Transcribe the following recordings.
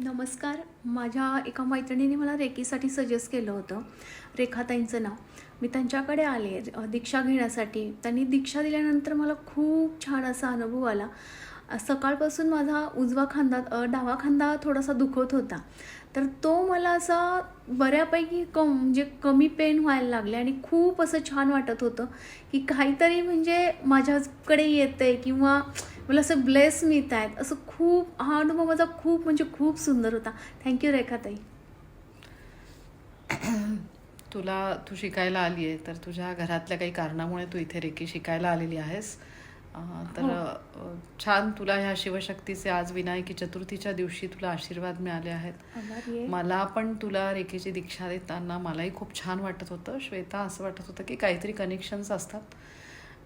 नमस्कार. माझ्या एका मैत्रिणीने मला रेकीसाठी सजेस्ट केलं होतं. रेखाताईंचं नाव. मी त्यांच्याकडे आले दीक्षा घेण्यासाठी. त्यांनी दीक्षा दिल्यानंतर मला खूप छान असा अनुभव आला. सकाळपासून माझा उजवा खांदा डावा खांदा थोडासा दुखत होता. तर तो मला असा बऱ्यापैकी कम म्हणजे कमी पेन व्हायला लागले आणि खूप असं छान वाटत होतं की काहीतरी म्हणजे माझ्याकडे येतं आहे किंवा मला असं ब्लेस मिळत आहेत. असं खूप हा अनुभव माझा खूप म्हणजे खूप सुंदर होता. थँक्यू रेखाताई. तुला तू शिकायला आली आहे तर तुझ्या घरातल्या काही कारणामुळे तू इथे रेकी शिकायला आलेली आहेस. तर हो. छान तुला ह्या शिवशक्तीचे आज विनायकी चतुर्थीच्या दिवशी तुला आशीर्वाद मिळाले आहेत. मला पण तुला रेकीची दीक्षा देताना मलाही खूप छान वाटत होतं. श्वेता असं वाटत होतं की काहीतरी कनेक्शन्स असतात.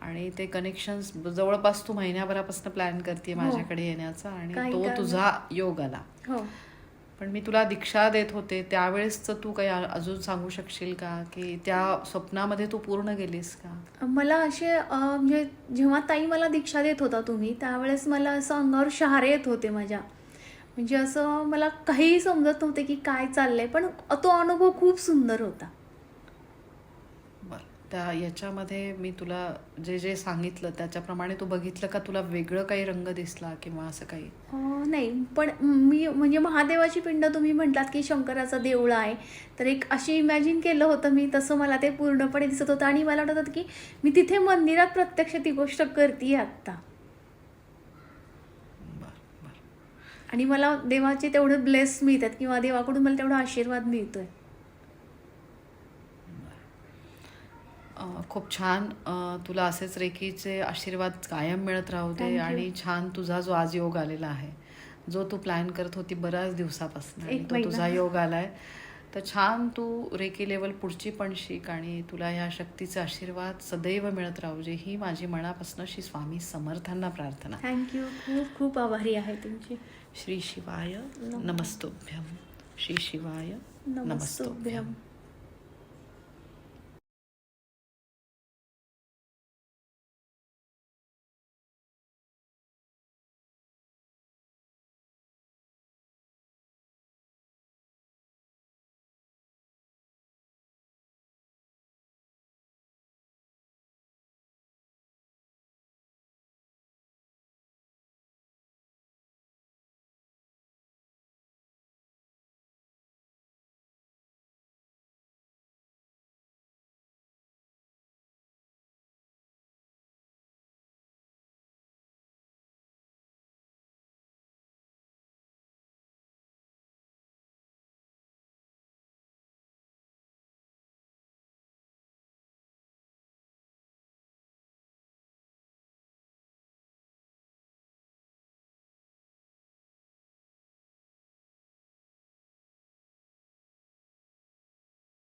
आणि ते कनेक्शन्स जवळपास तू महिन्याभरापासून प्लॅन करते हो. माझ्याकडे येण्याचा आणि तो तुझा योग आला. हो. पण मी तुला दीक्षा देत होते. त्यावेळेसचं तू काही अजून सांगू शकशील का? की त्या स्वप्नामध्ये तू पूर्ण गेलीस का? मला असे म्हणजे जेव्हा ताई मला दीक्षा देत होता तुम्ही त्यावेळेस मला असं अंगावर शहारे येत होते माझ्या. म्हणजे असं मला काहीही समजत नव्हते की काय चाललंय पण तो अनुभव खूप सुंदर होता. त्या याच्यामध्ये मी तुला जे जे सांगितलं त्याच्याप्रमाणे तू बघितलं का? तुला वेगळं काही रंग दिसला किंवा असं काही? नाही. पण मी म्हणजे महादेवाची पिंड तुम्ही म्हटलात की शंकराचा देऊळ आहे. तर एक अशी इमॅजिन केलं होतं मी तसं मला ते पूर्णपणे दिसत होतं आणि मला वाटत होतं की मी तिथे मंदिरात प्रत्यक्ष ती गोष्ट करते आत्ता. आणि मला देवाचे तेवढे ब्लेस मिळतात किंवा देवाकडून मला तेवढा आशीर्वाद मिळतोय. खूप छान तुला असेच रेकीचे आशीर्वाद कायम मिळत राहू दे. आणि छान तुझा जो आज योग आलेला आहे जो तू प्लॅन करत होती बऱ्याच दिवसापासून तो. तुझा योग आलाय तर छान तू रेकी लेवल पुढची पण शिक आणि तुला ह्या शक्तीचे आशीर्वाद सदैव मिळत राहू दे. ही माझी मनापासून श्री स्वामी समर्थांना प्रार्थना. थँक्यू खूप खूप आभारी आहे तुमची. श्री शिवाय नमः. नमस्तोभ्यम श्री शिवाय नमस्तुभ्यम